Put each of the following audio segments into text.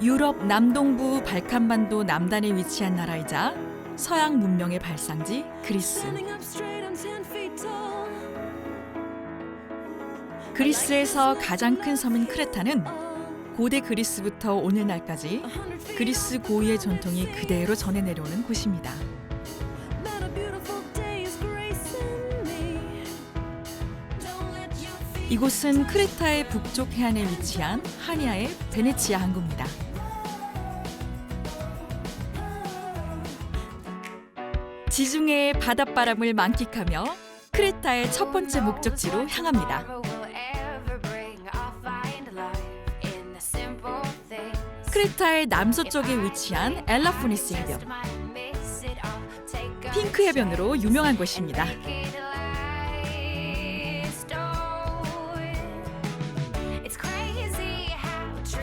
유럽 남동부 발칸반도 남단에 위치한 나라이자 서양 문명의 발상지 그리스. 그리스에서 가장 큰 섬인 크레타는 고대 그리스부터 오늘날까지 그리스 고유의 전통이 그대로 전해 내려오는 곳입니다. 이곳은 크레타의 북쪽 해안에 위치한 하니아의 베네치아 항구입니다. 지중해의 바닷바람을 만끽하며 크레타의 첫 번째 목적지로 향합니다. 크레타의 남서쪽에 위치한 엘라포니스 해변. 핑크 해변으로 유명한 곳입니다.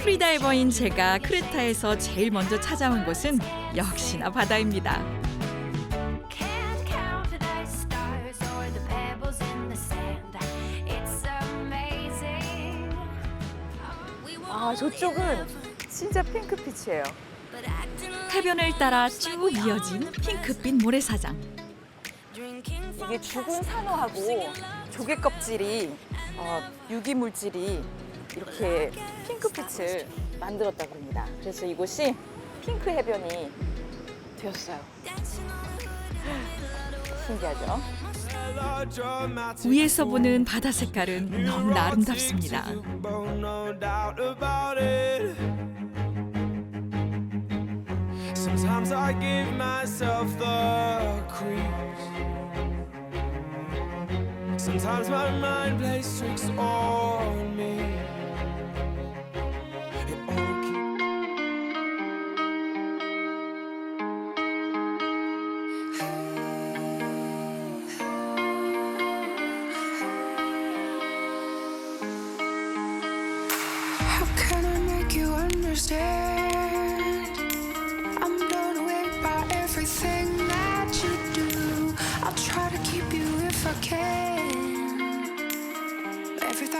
프리다이버인 제가 크레타에서 제일 먼저 찾아온 곳은 역시나 바다입니다. 아 저쪽은 진짜 핑크빛이에요. 해변을 따라 쭉 이어진 핑크빛 모래사장. 이게 죽은 산호하고 조개 껍질이 어, 유기 물질이 이렇게 핑크빛을 만들었다고 합니다. 그래서 이곳이 핑크 해변이 되었어요. 신기하죠? 위에서 보는 바다 색깔은 너무나 아름답습니다. Sometimes I give myself the creeps. Sometimes my mind plays tricks on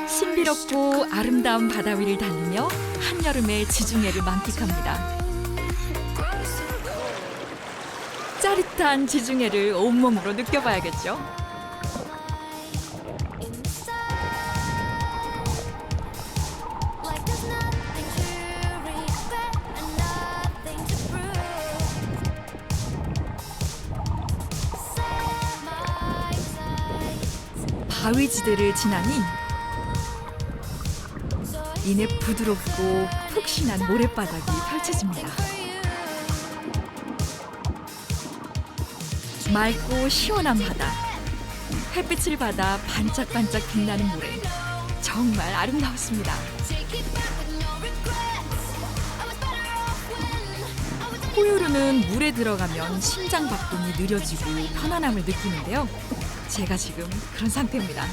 신비롭고 아름다운 바다 위를 달리며 한여름의 지중해를 만끽합니다. 짜릿한 지중해를 온몸으로 느껴봐야겠죠. 바위지대를 지나니 이내 부드럽고 푹신한 모래바닥이 펼쳐집니다. 맑고 시원한 바다, 햇빛을 받아 반짝반짝 빛나는 모래, 정말 아름다웠습니다. 호요르는 물에 들어가면 심장 박동이 느려지고 편안함을 느끼는데요. 제가 지금 그런 상태입니다.